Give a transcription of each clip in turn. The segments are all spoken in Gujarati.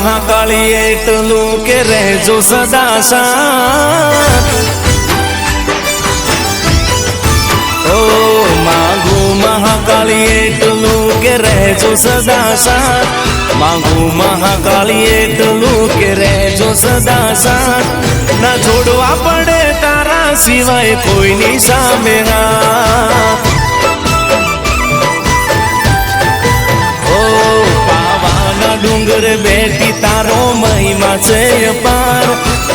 મહાકાળી એટલું કે રહેજો સદા ઓ માગુ મહાકાળી એટલું કે રહેજો સદા સાથ માગુ મહાકાળી એટલું કે રહેજો સદા સાથ ના છોડવા પડે તારા સિવાય કોઈની સામે હાથ. ડુંગર બેટી તારો મહિમા છે અપાર.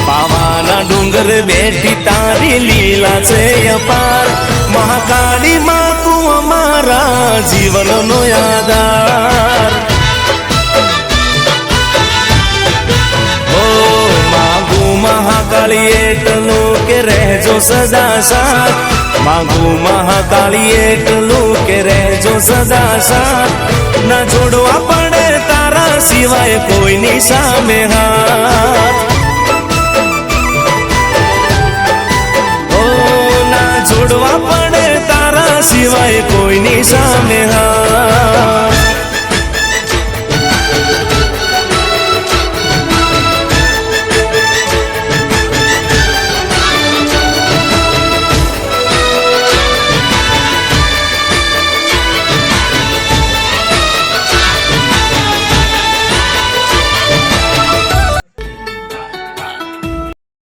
પાવાના ડુંગર બેટી તારી લીલા છે અપાર. મહાકાળી માં તું અમારા જીવનનો આધાર મહાકાળી એટલું કે રહેજો સદા સાથ. માગુ મહાકાળી એટલું કે રહેજો સદા સાથ. ના છોડવા તારા સિવાય કોઈની સામે હાથ